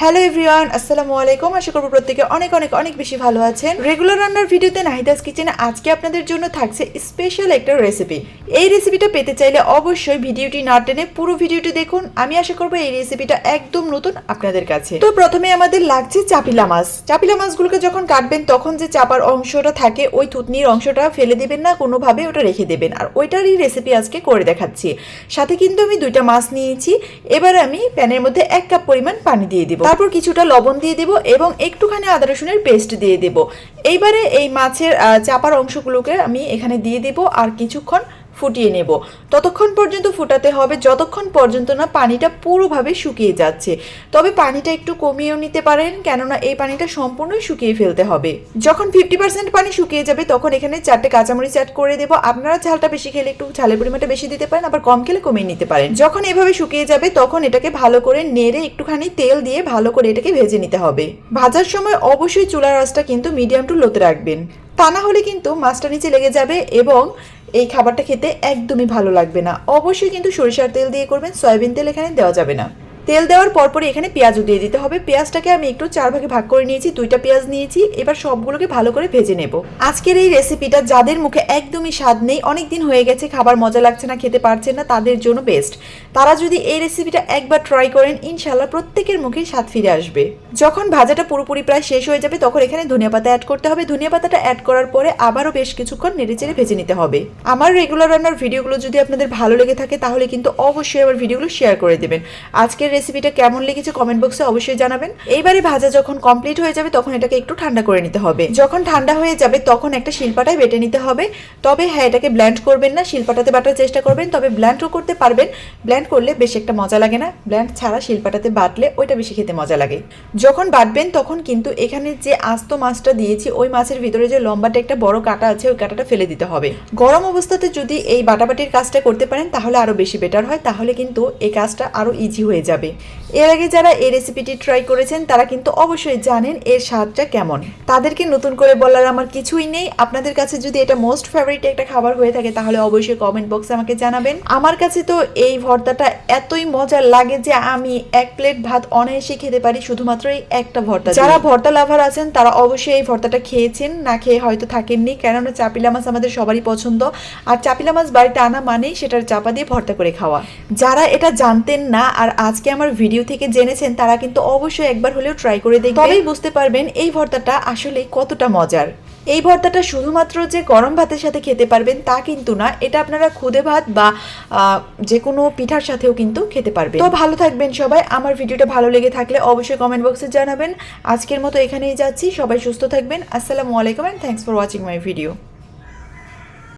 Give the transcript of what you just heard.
Hello everyone আসসালামু আলাইকুম। আশা করব প্রত্যেকে অনেক অনেক অনেক বেশি ভালো আছেন। রেগুলার রান্নার ভিডিওতে নাহিদাস কিচেনে আজকে আপনাদের জন্য থাকছে স্পেশাল একটা রেসিপি এই রেসিপিটা পেতে চাইলে অবশ্যই ভিডিওটি না টেনে পুরো ভিডিওটি দেখুন। আমি আশা করব এই রেসিপিটা একদম নতুন আপনাদের কাছে। তো প্রথমে আমাদের লাগছে চাপিলা মাছ। চাপিলা মাছগুলোকে যখন কাটবেন, তখন যে চাপার অংশটা থাকে, ওই থুতনির অংশটা ফেলে দেবেন না, কোনোভাবে ওটা রেখে দেবেন। আর ওইটারই রেসিপি আজকে করে দেখাচ্ছি। সাথে কিন্তু আমি দুইটা মাছ নিয়েছি। এবার আমি প্যানের মধ্যে এক কাপ পরিমাণ পানি দিয়ে দিব। তারপর কিছুটা লবণ দিয়ে দেব এবং একটুখানি আদা রসুনের পেস্ট দিয়ে দেব। এইবারে এই মাছের চাপার অংশগুলোকে আমি এখানে দিয়ে দেব আর কিছুক্ষণ ফুটিয়ে নেব। ততক্ষণ পর্যন্ত ফুটাতে হবে, যতক্ষণ পর্যন্ত না পানিটা পুরোভাবে শুকিয়ে যাচ্ছে। তবে পানিটা একটু কমিয়েও নিতে পারেন, কেননা এই পানিটা সম্পূর্ণই শুকিয়ে ফেলতে হবে। যখন ফিফটি পার্সেন্ট পানি শুকিয়ে যাবে, তখন এখানে চারটে কাঁচামরিচ অ্যাড করে দেবো। আপনারা ঝালটা বেশি খেলে একটু ঝালের পরিমাণটা বেশি দিতে পারেন, আবার কম খেলে কমিয়ে নিতে পারেন। যখন এভাবে শুকিয়ে যাবে, তখন এটাকে ভালো করে নেড়ে একটুখানি তেল দিয়ে ভালো করে এটাকে ভেজে নিতে হবে। ভাজার সময় অবশ্যই চুলার আঁচটা কিন্তু মিডিয়াম টু লোতে রাখবেন। তা না হলে কিন্তু মাছটা নিচে লেগে যাবে এবং এই খাবারটা খেতে একদমই ভালো লাগবে না। অবশ্যই কিন্তু সরিষার তেল দিয়ে করবেন, সয়াবিন তেল এখানে দেওয়া যাবে না। তেল দেওয়ার পরপরই এখানে পেঁয়াজও দিয়ে দিতে হবে। পেঁয়াজটাকে আমি একটু চার ভাগে ভাগ করে নিয়েছি, দুইটা পেঁয়াজ নিয়েছি, এবার সবগুলোকে ভালো করে ভেজে নেব। আজকের এই রেসিপিটা যাদের মুখে একদমই স্বাদ নেই অনেক দিন হয়ে গেছে, খাবার মজা লাগছে না, খেতে পারছেন না, তাদের জন্য বেস্ট তারা যদি এই রেসিপিটা একবার ট্রাই করেন ইনশাল্লাহ প্রত্যেকের মুখে স্বাদ ফিরে আসবে। যখন ভাজাটা পুরোপুরি প্রায় শেষ হয়ে যাবে, তখন এখানে ধনিয়া পাতা অ্যাড করতে হবে। ধনিয়া পাতাটা অ্যাড করার পরে আবারও বেশ কিছুক্ষণ নেড়েচেড়ে ভেজে নিতে হবে। আমার রেগুলার রান্নার ভিডিওগুলো যদি আপনাদের ভালো লেগে থাকে, তাহলে কিন্তু অবশ্যই আমার ভিডিওগুলো শেয়ার করে দেবেন। আজকের রেসিপিটা কেমন লেগেছে কমেন্ট বক্সে অবশ্যই জানাবেন। এইবারে ভাজা যখন কমপ্লিট হয়ে যাবে, তখন এটাকে একটু ঠান্ডা করে নিতে হবে। যখন ঠান্ডা হয়ে যাবে, তখন একটা শিলপাটায় বেটে নিতে হবে। তবে হ্যাঁ এটাকে ব্ল্যান্ড করবেন না, শিল্পাটাতে বাটার চেষ্টা করবেন, তবে ব্ল্যান্ডও করতে পারবেন। ব্ল্যান্ড করলে বেশ একটা মজা লাগে না? ব্ল্যান্ড ছাড়া শিল্পাটাতে বাটলে ওইটা বেশি খেতে মজা লাগে। যখন বাটবেন, তখন কিন্তু এখানে যে আস্ত মাছটা দিয়েছি, ওই মাছের ভিতরে যে লম্বাটা একটা বড় কাটা আছে, ওই কাটাটা ফেলে দিতে হবে। গরম অবস্থাতে যদি এই বাটাবাটির কাজটা করতে পারেন, তাহলে আরও বেশি বেটার হয়। তাহলে কিন্তু এই কাজটা আরও ইজি হয়ে যাবে। এর আগে যারা এই রেসিপিটি ট্রাই করেছেন, তারা কিন্তু অবশ্যই জানেন এর স্বাদটা কেমন। তাদেরকে নতুন করে বলার আমার কিছুই নেই। আপনাদের কাছে যদি এটা মোস্ট ফেভারিট একটা খাবার হয়ে থাকে, তাহলে অবশ্যই কমেন্ট বক্সে আমাকে জানাবেন। আমার কাছে তো এই ভর্তাটা এতই মজার লাগে যে আমি এক প্লেট ভাত অনায়াসে খেতে পারি, শুধুমাত্র এই একটা ভর্তা যারা ভর্তা লাভার আছেন, তারা অবশ্যই এই ভর্তাটা খেয়েছেন, না খেয়ে হয়তো থাকেননি। কেননা চাপিলা মাছ আমাদের সবারই পছন্দ। আর চাপিলা মাছ বাড়িতে আনা মানেই সেটার চাপা দিয়ে ভর্তা করে খাওয়া। যারা এটা জানতেন না, আর আজকে আমার ভিডিও থেকে জেনেছেন, তারা কিন্তু অবশ্যই একবার হলেও ট্রাই করে দেখবেন তবেই বুঝতে পারবেন এই ভর্তাটা আসলে কতটা মজার। এই ভর্তাটা শুধুমাত্র যে গরম ভাতের সাথে খেতে পারবেন তা কিন্তু না, এটা আপনারা খুদে ভাত বা যে কোনো পিঠার সাথেও কিন্তু খেতে পারবেন। তো ভালো থাকবেন সবাই, আমার ভিডিওটা ভালো লেগে থাকলে অবশ্যই কমেন্ট বক্সে জানাবেন। আজকের মতো এখানেই যাচ্ছি, সবাই সুস্থ থাকবেন, আসসালামু আলাইকুম and thanks for watching my video